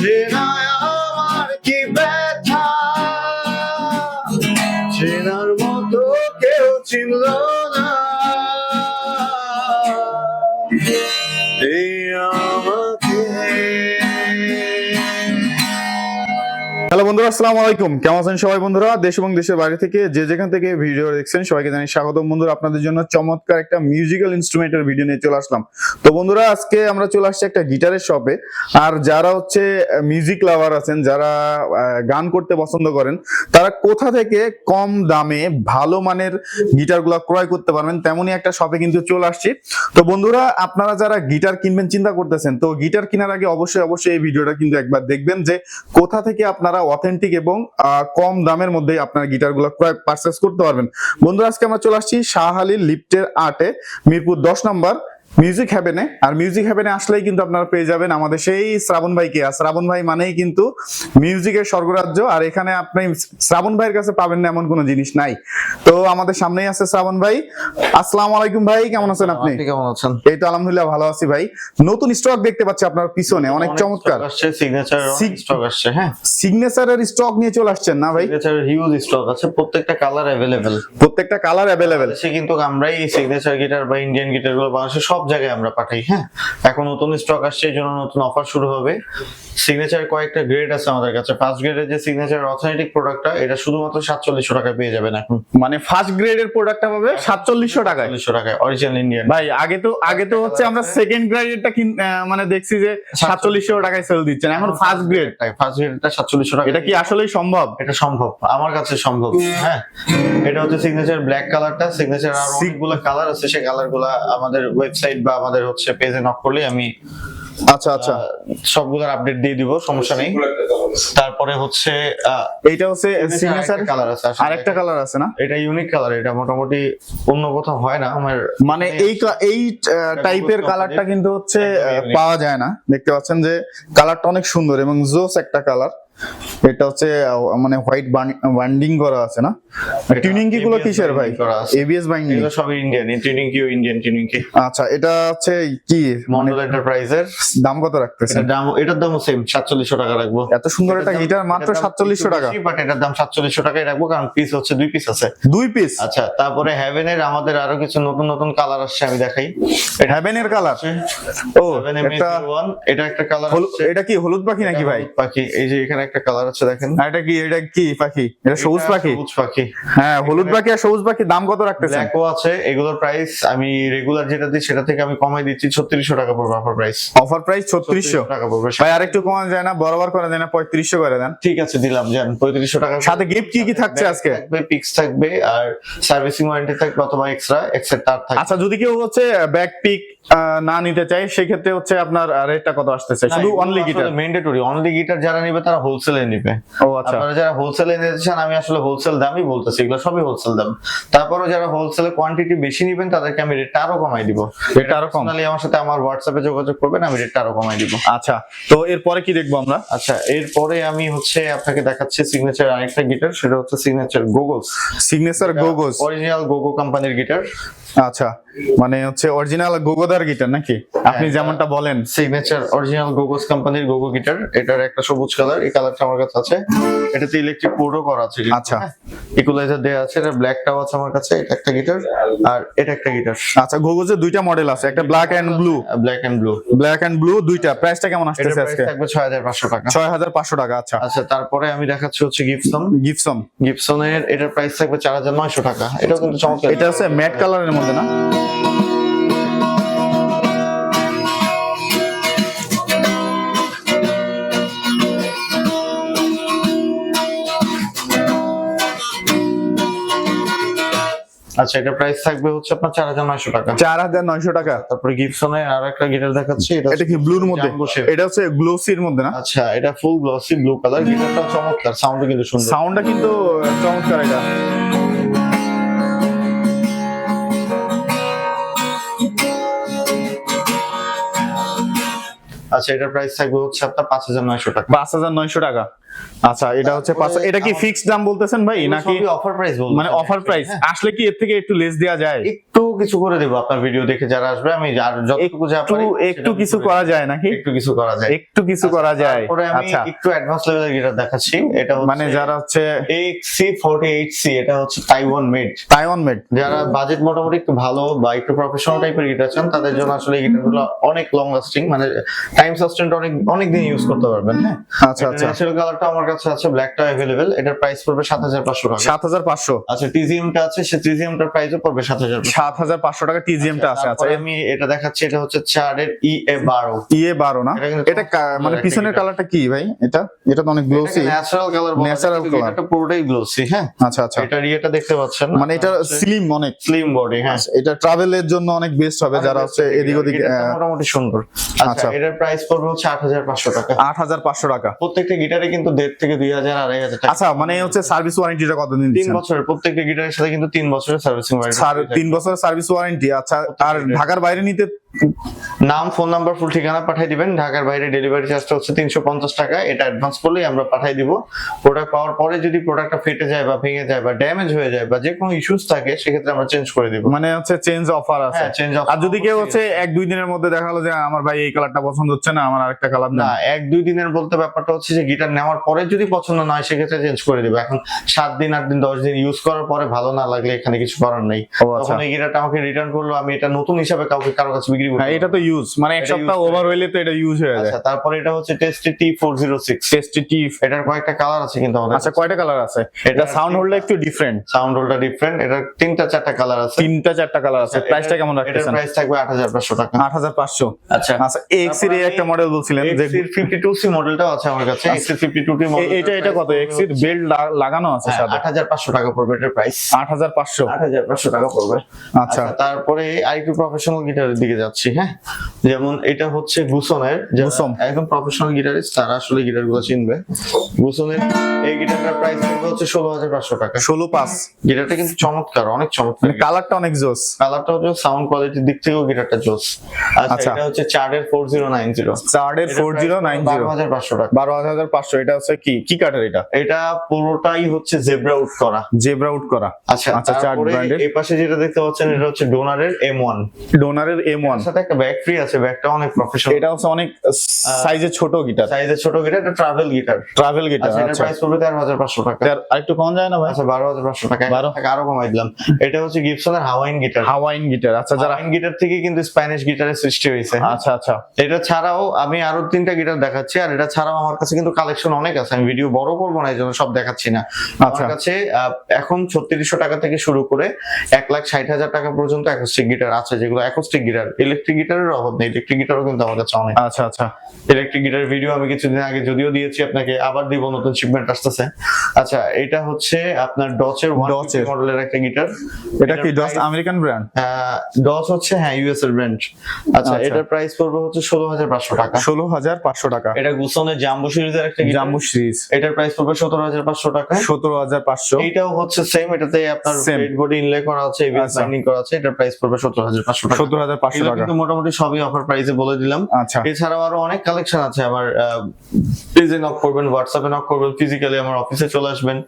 Yeah. Hello বন্ধুরা, আসসালামু আলাইকুম। কেমন আছেন সবাই বন্ধুরা? দেশ এবং দেশের বাইরে থেকে যে যেখান থেকে ভিডিও দেখছেন, সবাইকে জানাই স্বাগতম। বন্ধুরা, আপনাদের জন্য চমৎকার একটা মিউজিক্যাল ইনস্ট্রুমেন্টের ভিডিও নিয়ে চলে আসলাম। তো বন্ধুরা, আজকে আমরা চলে আসছি একটা গিটারের শপে আর যারা হচ্ছে মিউজিক লাভার আছেন, যারা গান করতে পছন্দ করেন, তারা কোথা থেকে কম দামে ভালো মানের গিটারগুলো ক্রয় করতে পারবেন, তেমনই একটা শপে কিন্তু চলে আসছি। তো বন্ধুরা, আপনারা যারা গিটার কিনবেন, চিন্তা করতেছেন, তো গিটার কেনার আগে অবশ্যই অবশ্যই এই ভিডিওটা কিন্তু একবার দেখবেন যে কোথা থেকে আপনারা অথেন্টিক এবং কম দামের মধ্যে আপনারা গিটারগুলো ক্রয় পারচেস করতে পারবেন। বন্ধুরা, আজকে আমরা চলে আসছি শাহ লিফটের আটে, মিরপুর দশ নম্বর মিউজিক হ্যাভেনে আর মিউজিক হ্যাভেনে আসলেই কিন্তু আপনারা পেয়ে যাবেন আমাদের সেই শ্রাবণ ভাইকে। আর শ্রাবণ ভাই মানেই কিন্তু মিউজিকের স্বর্গরাজ্য আর এখানে আপনি শ্রাবণ ভাইয়ের কাছে পাবেন না এমন কোনো জিনিস নাই। তো আমাদের সামনেই আছে শ্রাবণ ভাই। আসসালামু আলাইকুম ভাই কেমন আছেন আপনি? কেমন আছেন? এই তো আলহামদুলিল্লাহ ভালো আছি ভাই। নতুন স্টক দেখতে পাচ্ছি আপনার পিছনে অনেক চমৎকার। আসছে সিগনেচার স্টক আসছে হ্যাঁ। সিগনেচারের স্টক নিয়ে চলে আসছেন না ভাই? সিগনেচারের হিউজ স্টক আছে প্রত্যেকটা কালার অ্যাভেলেবেল প্রত্যেকটা কালার অ্যাভেলেবেল সে কিন্তু আমরাই সিগনেচার গিটার বা ইন্ডিয়ান গিটারগুলো বাংলাদেশের সব জায়গায় আমরা পাঠাই হ্যাঁ? এখন নতুন স্টক আসছে এই জন্য নতুন অফার শুরু হবে। সিগনেচার কয়েকটা গ্রেড আছে আমাদের কাছে। ফার্স্ট গ্রেডের যে সিগনেচার অথেন্টিক প্রোডাক্টটা এটা শুধুমাত্র সাতচল্লিশশো টাকায় পেয়ে যাবেন এখন। মানে ফার্স্ট গ্রেডের প্রোডাক্টটা পাবে সাতচল্লিশশো টাকায়? চল্লিশশো টাকায় অরিজিনাল ইন্ডিয়ান ভাই আগে তো আগে তো হচ্ছে আমরা সেকেন্ড গ্রেডেরটা মানে দেখছি যে সাতচল্লিশশো টাকায় সেল দিচ্ছেন। এখন ফার্স্ট গ্রেড ফার্স্ট গ্রেডটা সাতচল্লিশশো টাকা এটা কি আসলেই সম্ভব? এটা সম্ভব আমার কাছে সম্ভব হ্যাঁ? এটা হচ্ছে সিগনেচার ব্ল্যাক কালারটা সিগনেচার আর অনেকগুলো কালার আছে সেই কালারগুলা আমাদের ওয়েবসাইট বা আমাদের হচ্ছে পেজে নক করলে আমি আচ্ছা আচ্ছা। সবগুলোর আপডেট দিয়ে দিব সমস্যা নেই। তারপরে হচ্ছে এইটা হচ্ছে সিগনেচার কালার আছে আরেকটা কালার আছে না? এটা ইউনিক কালার এটা মোটামুটি অন্য কোথাও হয় না আমার মানে এই এই টাইপের কালারটা কিন্তু হচ্ছে আহ, পাওয়া যায় না। দেখতে পাচ্ছেন যে কালারটা অনেক সুন্দর এবং জোস একটা কালার এটা হচ্ছে মানে হোয়াইট বান্ডিং করা আছে না? টিউনিং কি গুলো কিসের ভাই। এবিএস বাইন্ডিং এগুলো সবই ইন্ডিয়ান ট্রেনিং কিও ইন্ডিয়ান ট্রেনিং কি? আচ্ছা এটা হচ্ছে কি? মানে মন্ডল এন্টারপ্রাইজের দাম কত রাখতেছেন? দাম এটার দামও সেম সাতচল্লিশশো টাকা রাখব। এত সুন্দর একটা গিটার মাত্র সাতচল্লিশশো টাকা। বাট এটার দাম সাতচল্লিশশো টাকাই রাখব কারণ পিস হচ্ছে দুই পিস আছে। দুই পিস আচ্ছা তারপরে হ্যাভেনের আমাদের আরও কিছু নতুন নতুন কালার আসছে আমি দেখাই। এটা হ্যাভেনের কালার ও MA01, এটা একটা কালার এটা কি হলুদ পাখি নাকি ভাই? পাখি এই যে এখানে একটা কালার আছে দেখেন। এটা কি এটা কি পাখি? এটা সবুজ পাখি? সবুজ পাখি। হ্যাঁ হলুদ পাখি আর সবুজ পাখি দাম কত রাখতেছেন? ব্ল্যাকও আছে এগুলোর প্রাইস আমি রেগুলার যেটা দিই সেটা থেকে আমি কমাই দিচ্ছি ছত্রিশশো টাকা পড়বে অফার প্রাইস অফার প্রাইস ছত্রিশশো? টাকা পড়বে ভাই আরেকটু কমানো যায় না বরাবর করে দেন না পঁয়ত্রিশশো করে দেন। ঠিক আছে দিলাম যান পঁয়ত্রিশশো টাকা। সাথে gift কি কি থাকছে আজকে? থাকবে পিক্স থাকবে আর সার্ভিসিং ওয়ারেন্টি থাকবে অথবা এক্সট্রা এক্সট্রা তার থাকবে। আচ্ছা যদি কেউ হচ্ছে ব্যাক পিক না নিতে চায় সেক্ষেত্রে হচ্ছে আপনার রেটটা কত আসতেছে? শুধু only guitar mandatory only guitar যারা নিবে তারা হোলসেলে নিবে। ও আচ্ছা। আপনারা যারা হোলসেলে নিতে চান আমি আসলে হোলসেল দামই বলতেছি এগুলো সবই হোলসেল দাম। তারপরও যারা হোলসেলে কোয়ান্টিটি বেশি নিবেন তাদেরকে আমি রেটটা আরও কমাই দিব। রেটটা আরও কম? আমার সাথে আমার হোয়াটসঅ্যাপে যোগাযোগ করবেন আমি রেটটা আরও কমাই দিব। আচ্ছা তো এরপরে কি দেখব আমরা? আচ্ছা এরপরে আমি হচ্ছে আপনাকে দেখাচ্ছি সিগনেচার আরেকটা গিটার সেটা হচ্ছে সিগনেচার গোগলস সিগনেচার গোগোস অরিজিনাল গোগো কোম্পানির গিটার আচ্ছা মানে হচ্ছে অরিজিনাল গোগোদার গিটার নাকি? আপনি হ্যাঁ, যেমনটা বলেন। সিগনেচার অরিজিনাল গোগোস কোম্পানির গোগো গিটার এটার একটা সবুজ কালার এই কালারটা আমার কাছে আছে। এটাতে ইলেকট্রিক পোর্টও করা আছে। আচ্ছা। ইকুয়ালাইজার দেওয়া আছে এটা ব্ল্যাকটাও আছে আমার কাছে এটা একটা গিটার আর এটা একটা গিটার আচ্ছা গোগোজের দুইটা মডেল আছে একটা black and blue black and blue black and blue দুইটা। প্রাইসটা কেমন এটার আসতেছে প্রাইস আজকে? থাকবে ছয় হাজার পাঁচশো টাকা। ছয় হাজার পাঁচশো টাকা আচ্ছা। আচ্ছা তারপরে আমি দেখাচ্ছি হচ্ছে গিফসন গিফসন গিফসনের এটার প্রাইস থাকবে চার হাজার নয়শো টাকা। এটাও কিন্তু চমৎকার। এটা হচ্ছে ম্যাট কালারের মধ্যে না? আচ্ছা এটা প্রাইস থাকবে হচ্ছে আপনার চার হাজার নয়শো টাকা। চার হাজার নয়শো টাকা। তারপরে গিফসনের আর একটা গিটার দেখাচ্ছি এটা এটা কি ব্লুর মধ্যে? এটা হচ্ছে গ্লোসির মধ্যে না? আচ্ছা এটা ফুল গ্লসি ব্লু কালার গিটারটা চমৎকার সাউন্ড কিন্তু সুন্দর। সাউন্ডটা কিন্তু চমৎকার এটা। আচ্ছা এটার প্রাইস থাকবে হচ্ছে আপনার পাঁচ হাজার নয়শো টাকা। পাঁচ হাজার নয়শো টাকা। আচ্ছা এটা হচ্ছে এটা কি ফিক্সড দাম বলতেছেন ভাই নাকি? অফার প্রাইস বল মানে অফার প্রাইস আসলে কি এর থেকে একটু লেস দেওয়া যায়? একটু কিছু করে দেবো আপনার ভিডিও দেখে যারা আসবে আমি যতটুকু যা একটু পারি একটু কিছু করা যায় নাকি? একটু কিছু করা যায়। একটু কিছু করা যায়। আচ্ছা। একটু অ্যাডভান্স লেভেলের গিটার দেখাচ্ছি। এটা মানে যারা হচ্ছে XC 48C এটা হচ্ছে তাইওয়ান মেড তাইওয়ান মেড যারা বাজেট মোটামুটি একটু ভালো বা একটু প্রফেশনাল টাইপের গিটার চান তাদের জন্য আসলে এই গিটারগুলো অনেক লং লাস্টিং মানে টাইম সাস্টেন্ট অনেক অনেক দিন ইউজ করতে পারবেন হ্যাঁ? আচ্ছা আচ্ছা। ন্যাচারাল কালারটা আমার কাছে আছে ব্ল্যাকটা অ্যাভেলেবেল এটার প্রাইস পড়বে সাত হাজার পাঁচশো টাকা। সাত হাজার পাঁচশো। আচ্ছা টিজিএমটা আছে সে টিজিএমটার প্রাইসও পড়বে সাত হাজার সাত হাজার পাঁচশো টাকা টিজিএমটা আছে আচ্ছা। আমি এটা দেখাচ্ছি এটা হচ্ছে চারের ই এ বারো। ইয়ে বারো না? এটা এটা মানে পিছনের কালারটা কি ভাই? এটা? এটা তো অনেক glossy natural colour Natural colour। এটা পুরোটাই গ্লোসি হ্যাঁ? আচ্ছা আচ্ছা। এটার ইয়েটা দেখতে পাচ্ছেন? মানে এটা স্লিম অনেক। স্লিম বডি হ্যাঁ। আচ্ছা, এটা ট্রাভেলের জন্য অনেক বেস্ট হবে যারা হচ্ছে এদিক ওদিক মোটামুটি সুন্দর। আচ্ছা। আচ্ছা। এটার প্রাইস পড়বে হচ্ছে আট হাজার পাঁচশো টাকা। আট হাজার পাঁচশো টাকা। প্রত্যেকটা গিটারে কিন্তু দেড় থেকে দুই হাজার আড়াই হাজার টাকা। আচ্ছা মানে হচ্ছে সার্ভিস ওয়ারেন্টিটা কতদিন তিন বছরের প্রত্যেকটা গিটারের সাথে কিন্তু তিন বছরের সার্ভিসিং সার- তিন বছরের সার্ভিস ওয়ারেন্টি আচ্ছা আর ঢাকার বাইরে নিতে নাম ফোন নাম্বার ফুল ঠিকানা পাঠিয়ে দিবেন। ঢাকার বাইরে ডেলিভারি চার্জটা হচ্ছে তিনশো পঞ্চাশ টাকা। এটা অ্যাডভান্স করলেই আমরা পাঠিয়ে দিব। প্রোডাক্ট পাওয়ার পরে যদি প্রোডাক্টটা ফেটে যায় বা ভেঙে যায় বা ড্যামেজ হয়ে যায় বা যে কোনো ইস্যুস থাকে সেক্ষেত্রে আমরা চেঞ্জ করে দিব। মানে হচ্ছে চেঞ্জ অফার আছে। হ্যাঁ চেঞ্জ আর যদি কেউ হচ্ছে এক দুই দিনের মধ্যে দেখা হলো যে আমার ভাই এই কালারটা পছন্দ হচ্ছে না আমার আরেকটা কালার না এক দুই দিনের বলতে ব্যাপারটা হচ্ছে যে গিটার নেওয়ার পরে যদি পছন্দ না হয় সেক্ষেত্রে চেঞ্জ করে দিবে। এখন সাত দিন আট দিন দশ দিন ইউজ করার পরে ভালো না লাগলে এখানে কিছু করার নেই। আচ্ছা তখন এই গিটারটা আমাকে রিটার্ন করল। আমি এটা নতুন হিসাবে কাউকে কারও কাছে বিক্রি করব হ্যাঁ এটা তো ইউজ মানে এক এটা সপ্তাহ ওভার হইলে তো এটা ইউজ হয়ে যায়। আচ্ছা তারপরে এটা হচ্ছে টেস্টি টি ফোর জিরো সিক্স টেস্টি টিপ এটার কয়েকটা কালার আছে কিন্তু আমাদের আচ্ছা কয়টা কালার আছে? এটা সাউন্ড হোল্ডটা একটু ডিফারেন্ট সাউন্ড ডিফারেন্ট এটার তিনটা চারটা কালার আছে। তিনটা চারটা কালার আছে। প্রাইসটা কেমন এটার প্রাইস থাকবে আট হাজার পাঁচশো টাকা। আট হাজার পাঁচশো। আচ্ছা। আচ্ছা এক্সের একটা মডেল বলছিলেন যে ফিফটি টু সি মডেলটাও আছে আমার কাছে। এক্সির ফিফটি টু টি এ- এটা এটা কত? এক্সের বেল্ট লাগানো আছে সাথে আট হাজার পাঁচশো টাকা পড়বে এটার প্রাইস আট হাজার পাঁচশো। আট হাজার পাঁচশো টাকা পড়বে। আচ্ছা। তারপরে আরেকটু প্রফেশনাল গিটারের দিকে যাচ্ছি হ্যাঁ? যেমন এটা হচ্ছে গুসনের একদম প্রফেশনাল গিটারিস্ট তারা আসলে গিটারগুলো চিনবে। গুসনের এই গিটারটার প্রাইস হচ্ছে ষোলো হাজার পাঁচশো টাকা। ষোলো পাঁচ। গিটারটা কিন্তু চমৎকার অনেক চমৎকার মানে কালারটা অনেক জোস। কালারটা হচ্ছে সাউন্ড কোয়ালিটির দিক থেকেও গিটারটা জোস। আচ্ছা। আচ্ছা। এটা হচ্ছে চার্ডের ফোর জিরো নাইন জিরো চার্ডের ফোর জিরো নাইন জিরো বারো হাজার পাঁচশো টাকা। বারো হাজার পাঁচশো এটা হচ্ছে কি? কি কাঠের এটা? এটা পুরোটাই হচ্ছে জেব্রা আউট করা। জেব্রা আউট করা। আচ্ছা আচ্ছা, তারপরে ব্র্যান্ডের। এই পাশে যেটা দেখতে পাচ্ছেন এটা হচ্ছে ডোনারের এম ওয়ান ডোনারের এম ওয়ান সাথে একটা ব্যাগ ফ্রি আছে ব্যাগটা অনেক প্রফেশনাল এটা হচ্ছে অনেক সাইজের ছোট গিটার সাইজের ছোট গিটার এটা ট্রাভেল গিটার ট্রাভেল গিটার আচ্ছা আচ্ছা। প্রাইস পড়বে তেরো হাজার পাঁচশো টাকা। আর আরেকটু কম যায় না ভাই? আচ্ছা বারো হাজার পাঁচশো টাকা। বারো। টাকা আরও কমাই দিলাম। এটা হচ্ছে গিবসনের হাওয়াইন গিটার হাওয়াইন গিটার আচ্ছা যারা হাওয়াইন গিটার থেকে কিন্তু স্প্যানিশ গিটারের সৃষ্টি হয়েছে। আচ্ছা আচ্ছা। এটা ছাড়াও আমি আরও তিনটা গিটার দেখাচ্ছি আর এটা ছাড়াও আমার কাছে কিন্তু কালেকশন অনেক আছে। আমি ভিডিও বড় করব না এই জন্য সব দেখাচ্ছি না। আচ্ছা। আমার কাছে এখন ছত্রিশশো টাকা থেকে শুরু করে এক লাখ ষাট হাজার টাকা পর্যন্ত অ্যাকোস্টিক গিটার আছে যেগুলো অ্যাকোস্টিক গিটার ইলেকট্রিক গিটারের অভাব নেই। ইলেকট্রিক গিটারও কিন্তু আমার কাছে অনেক। আচ্ছা আচ্ছা। ইলেকট্রিক গিটারের ভিডিও আমি কিছুদিন আগে যদিও দিয়েছি আপনাকে আবার দিব নতুন শিপমেন্ট আসতেছে। আচ্ছা এটা হচ্ছে আপনার ডচের ওয়ান মডেলের একটা গিটার এটা কি ডস আমেরিকান ব্র্যান্ড ডচ হচ্ছে হ্যাঁ ইউএস এর ব্র্যান্ড আচ্ছা। এটার প্রাইস পড়বে হচ্ছে ষোলো হাজার পাঁচশো টাকা। ষোলো হাজার পাঁচশো টাকা। এটা গুসনের জাম্বো সিরিজের একটা গিটার জাম্বু সিরিজ এটার প্রাইস পড়বে সতেরো হাজার পাঁচশো টাকা। সতেরো হাজার পাঁচশো। এইটাও হচ্ছে সেম এটাতে আপনার. বডি ইনলে করা আছে এবিএস আচ্ছা। বাইন্ডিং করা আছে এটার প্রাইস পড়বে সতেরো হাজার পাঁচশো টাকা। সত্তর হাজার পাঁচশো টাকা। কিন্তু মোটামুটি সবই অফার প্রাইসে বলে দিলাম। আচ্ছা। এছাড়াও আরও অনেক কালেকশন আছে। আমার পেজে নক করবেন হোয়াটসঅ্যাপে নক করবেন ফিজিক্যালি আমার অফিসে চলে আসবেন।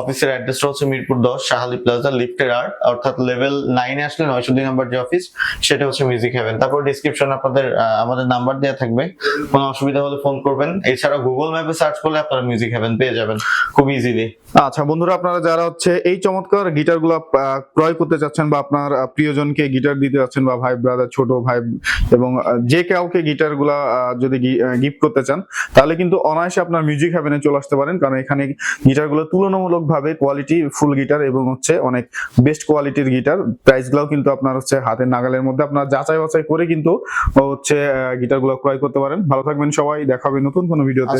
অফিসের অ্যাড্রেসটা হচ্ছে মিরপুর দশ শাহালি প্লাজা লিফটের আর্ট অর্থাৎ লেভেল নাইনে আসলে নয়শো দুই নাম্বার যে অফিস সেটা হচ্ছে মিউজিক হেভেন তারপর ডিসক্রিপশন আপনাদের আমাদের নাম্বার দেওয়া থাকবে। কোনো অসুবিধা হলে ফোন করবেন। এছাড়া গুগল ম্যাপে সার্চ করলে আপনারা মিউজিক হেভেন পেয়ে যাবেন। খুব ইজিলি আচ্ছা বন্ধুরা আপনারা যারা হচ্ছে এই চমৎকার গিটারগুলা ক্রয় করতে চাচ্ছেন বা আপনার প্রিয়জনকে গিটার দিতে যাচ্ছেন বা ভাই ব্রাদার ছোট ভাই এবং যে কাউকে গিটারগুলা যদি গিফট করতে চান তাহলে কিন্তু অনায়াসে আপনার মিউজিক হ্যাভেনে চলে আসতে পারেন। কারণ এখানে গিটারগুলো তুলনামূলক ভাবে কোয়ালিটি ফুল গিটার এবং হচ্ছে অনেক বেস্ট কোয়ালিটির গিটার। প্রাইস গুলাও কিন্তু আপনার হচ্ছে হাতের নাগালের মধ্যে। আপনার যাচাই বাছাই করে কিন্তু হচ্ছে গিটারগুলো ক্রয় করতে পারেন। ভালো থাকবেন সবাই। দেখাবে নতুন কোনো ভিডিওতে